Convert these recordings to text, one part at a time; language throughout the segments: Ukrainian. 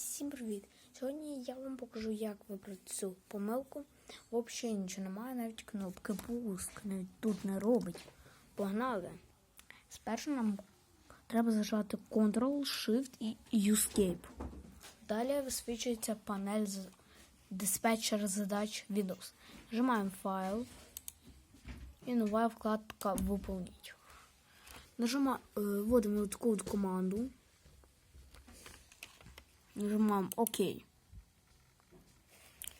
Всім привіт! Сьогодні я вам покажу, як вибрати цю помилку. Взагалі нічого немає, навіть кнопки пуск навіть тут не робить. Погнали! Спершу нам треба зажати Ctrl, Shift і Escape. Далі висвічується панель з диспетчер задач Windows. Нажимаємо файл і нова вкладка Виповніть. Нажимаємо, вводимо таку команду. Нажимаем ОК.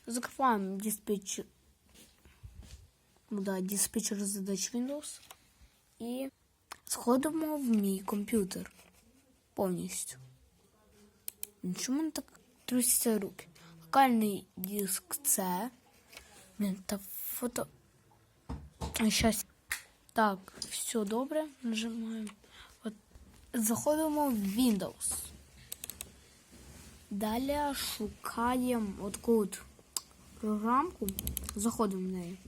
Закрываем диспетчер. Ну да, диспетчер задач Windows. І сходимо в мій комп'ютер. Повністю. Чому не так трусяться руки? Локальний диск. Блін, та фото. Щас. Так, все добре. Нажимаємо. От. Заходимо в Windows. Далі шукаємо таку от програмку, заходимо в неї.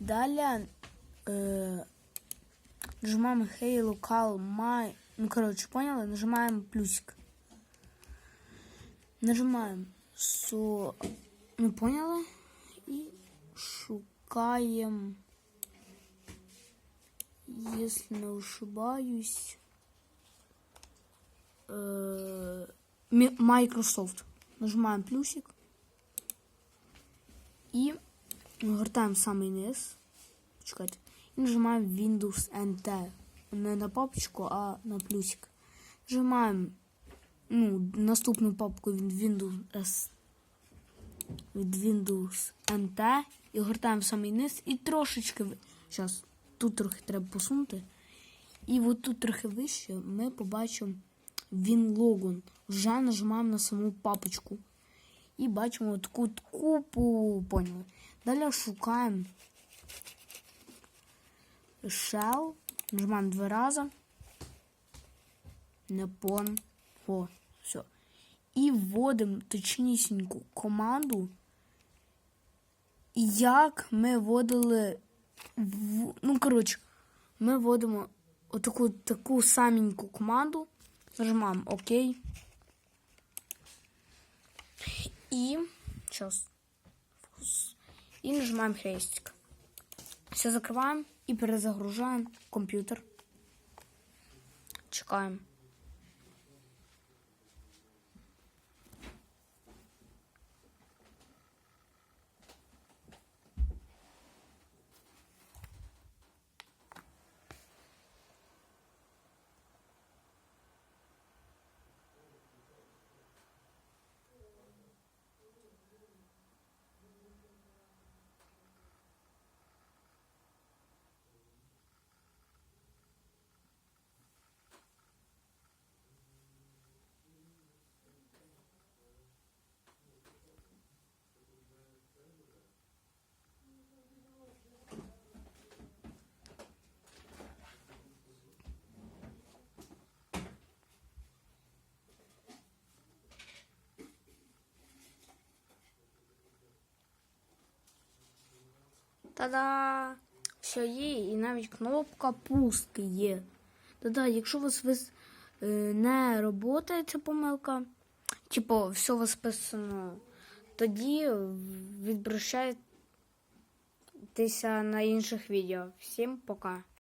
Далі е, нажимаємо Hey Local My. Ну, коротше, поняли? Нажимаємо плюсик. Нажимаємо со. Ну, поняли? І шукаємо. Если не ошибаюсь. Microsoft. Нажимаємо плюсик. І гортаємо самий низ. Чекайте. І нажимаємо Windows NT. Не на папочку, а на плюсик. Нажимаємо ну, наступну папку від Windows S. Від Windows NT. І гортаємо самий низ. І трошечки. Зараз тут трохи треба посунути. І от тут трохи вище ми побачимо WinLogon. Вже нажимаємо на саму папочку. І бачимо таку купу. Поняли. Далі шукаємо Shell. Нажимаємо два рази. Не пон. О, все. І вводимо точнісіньку команду. Як ми вводили. В... Ну, коротше, ми вводимо отаку таку саменьку команду. Нажимаємо ОК. И сейчас. Фокус. И нажимаем хрестик. Все закрываем и перезагружаем комп'ютер. Чекаємо. Та-да! Все є, і навіть кнопка пустки є. Та-да, якщо у вас вис... е, не роботає ця помилка, типу, все у вас писано, тоді відбращайтеся на інших відео. Всім пока.